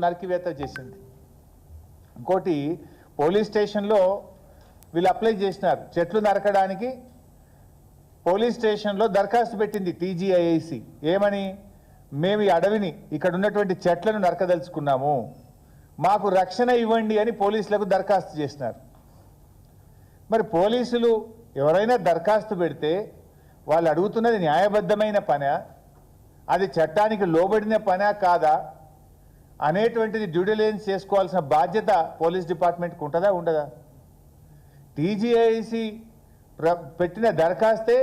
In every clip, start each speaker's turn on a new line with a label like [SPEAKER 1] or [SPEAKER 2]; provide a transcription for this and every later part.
[SPEAKER 1] నరికివేత చేసింది. ఇంకోటి పోలీస్ స్టేషన్లో వీళ్ళు అప్లై చేసినారు. చెట్లు నరకడానికి పోలీస్ స్టేషన్లో దరఖాస్తు పెట్టింది టీజీఐఐసి. ఏమని? మేము ఈ అడవిని ఇక్కడ ఉన్నటువంటి చెట్లను నరకదలుచుకున్నాము. మాకు రక్షణ ఇవ్వండి అని పోలీసులకు దరఖాస్తు చేసినారు. మరి పోలీసులు ఎవరైనా దరఖాస్తు పెడితే వాళ్ళు అడుగుతున్నది న్యాయబద్ధమైన పనా? అది చట్టానికి లోబడిన పనా కాదా? అనేటువంటిది డ్యూడిలెన్స్ చేసుకోవాల్సిన బాధ్యత పోలీస్ డిపార్ట్మెంట్కి ఉంటుందా ఉండదా? టీజీఐసి ప్ర పెట్టిన దరఖాస్తే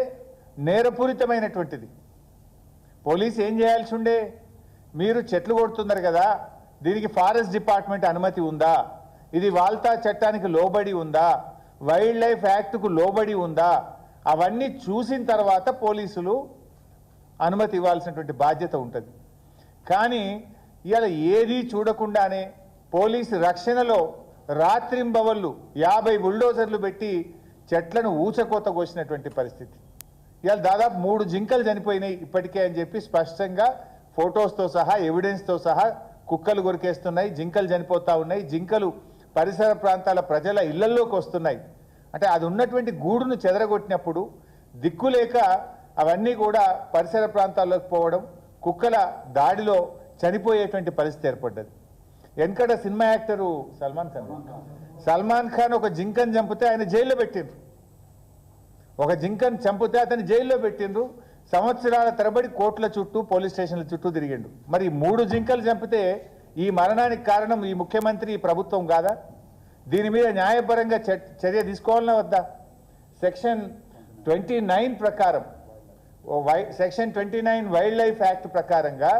[SPEAKER 1] నేరపూరితమైనటువంటిది. పోలీస్ ఏం చేయాల్సి ఉండే మీరు చెట్లు కొడుతున్నారు కదా దీనికి ఫారెస్ట్ డిపార్ట్మెంట్ అనుమతి ఉందా? ఇది వాల్తా చట్టానికి లోబడి ఉందా? వైల్డ్ లైఫ్ యాక్ట్కు లోబడి ఉందా? అవన్నీ చూసిన తర్వాత పోలీసులు అనుమతి ఇవ్వాల్సినటువంటి బాధ్యత ఉంటుంది. కానీ ఇవాళ ఏదీ చూడకుండానే పోలీసు రక్షణలో రాత్రింబవళ్ళు యాభై బుల్డోజర్లు పెట్టి చెట్లను ఊచకోత కోసినటువంటి పరిస్థితి. ఇవాళ దాదాపు మూడు జింకలు చనిపోయినాయి ఇప్పటికే అని చెప్పి స్పష్టంగా ఫొటోస్తో సహా ఎవిడెన్స్తో సహా కుక్కలు కొరికేస్తున్నాయి జింకలు చనిపోతా ఉన్నాయి. జింకలు పరిసర ప్రాంతాల ప్రజల ఇళ్ళల్లోకి వస్తున్నాయి. అంటే అది ఉన్నటువంటి గూడును చెదరగొట్టినప్పుడు దిక్కులేక అవన్నీ కూడా పరిసర ప్రాంతాల్లోకి పోవడం కుక్కల దాడిలో చనిపోయేటువంటి పరిస్థితి ఏర్పడ్డది. వెనకట సినిమా యాక్టరు సల్మాన్ ఖాన్? సల్మాన్ ఖాన్. ఒక జింకను చంపితే ఆయన జైల్లో పెట్టిండ్రు. ఒక జింకను చంపితే అతన్ని జైల్లో పెట్టిండ్రు. సంవత్సరాల తరబడి కోర్టుల చుట్టూ పోలీస్ స్టేషన్ల చుట్టూ తిరిగిండు. మరి మూడు జింకలు చంపితే ఈ మరణానికి కారణం ఈ ముఖ్యమంత్రి ఈ ప్రభుత్వం కాదా? దీని మీద న్యాయపరంగా చర్య తీసుకోవాలన్నా వద్దా? సెక్షన్ ట్వంటీ నైన్ ప్రకారం section twenty nine wild life act ప్రకారంగా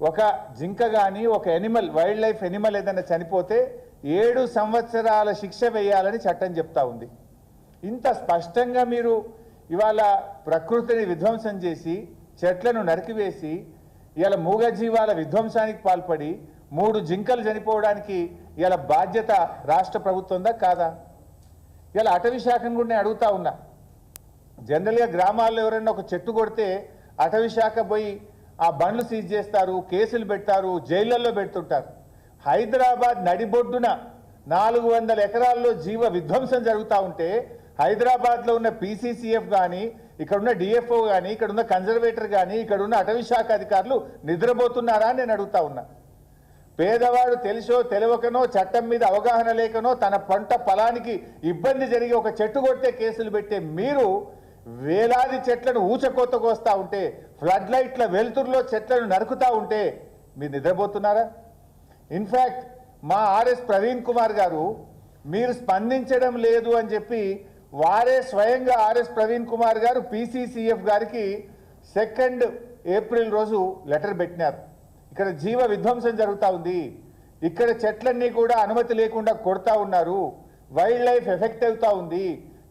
[SPEAKER 1] ఒక జింక కానీ ఒక ఎనిమల్ వైల్డ్ లైఫ్ ఎనిమల్ ఏదైనా చనిపోతే ఏడు సంవత్సరాల శిక్ష వేయాలని చట్టం చెప్తా ఉంది. ఇంత స్పష్టంగా మీరు ఇవాళ ప్రకృతిని విధ్వంసం చేసి చెట్లను నరికివేసి ఇవాళ మూగజీవాల విధ్వంసానికి పాల్పడి మూడు జింకలు చనిపోవడానికి ఇవాళ బాధ్యత రాష్ట్ర ప్రభుత్వందా కాదా? ఇలా అటవీ శాఖను కూడా నేను అడుగుతా ఉన్నా. జనరల్గా గ్రామాల్లో ఎవరైనా ఒక చెట్టు కొడితే అటవీ శాఖ పోయి ఆ బండ్లు సీజ్ చేస్తారు కేసులు పెడతారు జైళ్ళల్లో పెడుతుంటారు. హైదరాబాద్ నడిబొడ్డున నాలుగు వందల ఎకరాల్లో జీవ విధ్వంసం జరుగుతూ ఉంటే హైదరాబాద్లో ఉన్న పీసీసీఎఫ్ కానీ ఇక్కడున్న డిఎఫ్ఓ కానీ ఇక్కడున్న కన్జర్వేటర్ కానీ ఇక్కడున్న అటవీ శాఖ అధికారులు నిద్రపోతున్నారా నేను అడుగుతా ఉన్నా. పేదవాడు తెలుసో తెలియకనో చట్టం మీద అవగాహన లేకనో తన పంట పొలానికి ఇబ్బంది జరిగి ఒక చెట్టు కొట్టే కేసులు పెట్టే మీరు వేలాది చెట్లను ఊచకోత కోస్తా ఉంటే ఫ్లడ్ లైట్ల వెలుతురులో చెట్లను నరుకుతా ఉంటే మీరు నిద్రపోతున్నారా? ఇన్ఫ్యాక్ట్ మా ఆర్ఎస్ ప్రవీణ్ కుమార్ గారు మీరు స్పందించడం లేదు అని చెప్పి వారే స్వయంగా ఆర్ఎస్ ప్రవీణ్ కుమార్ గారు పీసీసీఎఫ్ గారికి సెకండ్ ఏప్రిల్ రోజు లెటర్ పెట్టినారు. ఇక్కడ జీవ విధ్వంసం జరుగుతూ ఉంది. ఇక్కడ చెట్లన్నీ కూడా అనుమతి లేకుండా కొడతా ఉన్నారు. వైల్డ్ లైఫ్ ఎఫెక్ట్ అవుతూ ఉంది.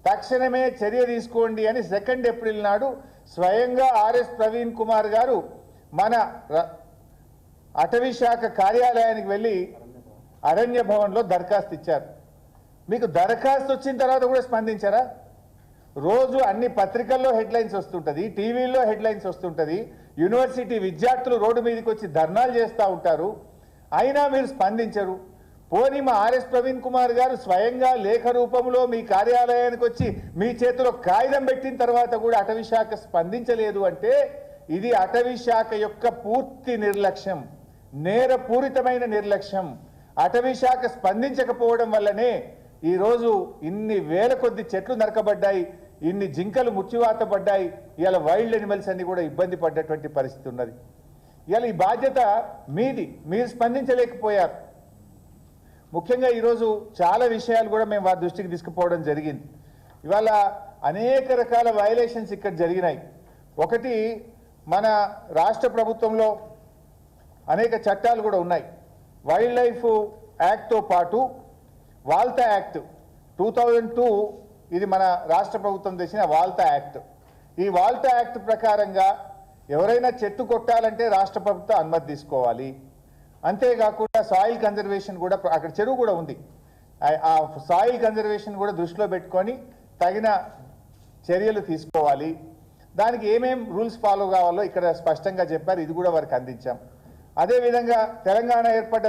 [SPEAKER 1] తక్షణమే చర్య తీసుకోండి అని సెకండ్ ఏప్రిల్ నాడు స్వయంగా ఆర్ఎస్ ప్రవీణ్ కుమార్ గారు మన అటవీ శాఖ కార్యాలయానికి వెళ్ళి అరణ్య భవన్లో దరఖాస్తు ఇచ్చారు. మీకు దరఖాస్తు వచ్చిన తర్వాత కూడా స్పందించారా? రోజు అన్ని పత్రికల్లో హెడ్లైన్స్ వస్తుంటుంది టీవీల్లో హెడ్లైన్స్ వస్తుంటుంది యూనివర్సిటీ విద్యార్థులు రోడ్డు మీదకి వచ్చి ధర్నాలు చేస్తూ ఉంటారు. అయినా మీరు స్పందించరు. పోని మా ఆర్ఎస్ ప్రవీణ్ కుమార్ గారు స్వయంగా లేఖ రూపంలో మీ కార్యాలయానికి వచ్చి మీ చేతిలో కాగితం పెట్టిన తర్వాత కూడా అటవీ శాఖ స్పందించలేదు అంటే ఇది అటవీ శాఖ యొక్క పూర్తి నిర్లక్ష్యం నేరపూరితమైన నిర్లక్ష్యం. అటవీ శాఖ స్పందించకపోవడం వల్లనే ఈరోజు ఇన్ని వేల కొద్ది చెట్లు నరకబడ్డాయి ఇన్ని జింకలు ముచ్చివాత పడ్డాయి ఇవాళ వైల్డ్ ఎనిమల్స్ అన్ని కూడా ఇబ్బంది పడ్డటువంటి పరిస్థితి ఉన్నది. ఇవాళ ఈ బాధ్యత మీది మీరు స్పందించలేకపోయారు. ముఖ్యంగా ఈరోజు చాలా విషయాలు కూడా మేము వారి దృష్టికి తీసుకుపోవడం జరిగింది. ఇవాళ అనేక రకాల వయలేషన్స్ ఇక్కడ జరిగినాయి. ఒకటి మన రాష్ట్ర ప్రభుత్వంలో అనేక చట్టాలు కూడా ఉన్నాయి. వైల్డ్ లైఫ్ యాక్ట్తో పాటు WALTA act two thousand two ఇది మన రాష్ట్ర ప్రభుత్వం తెచ్చిన వాల్తా యాక్ట్ ఈ వాల్తా యాక్ట్ ప్రకారంగా ఎవరైనా చెట్టు కొట్టాలంటే రాష్ట్ర ప్రభుత్వం అనుమతి తీసుకోవాలి. అంతేకాకుండా సాయిల్ కన్జర్వేషన్ కూడా అక్కడ చెరువు కూడా ఉంది. ఆ- సాయిల్ కన్జర్వేషన్ కూడా దృష్టిలో పెట్టుకొని తగిన చర్యలు తీసుకోవాలి. దానికి ఏమేం రూల్స్ ఫాలో కావాలో ఇక్కడ స్పష్టంగా చెప్పారు. ఇది కూడా వారికి అందించాం. అదేవిధంగా తెలంగాణ ఏర్పడ్డ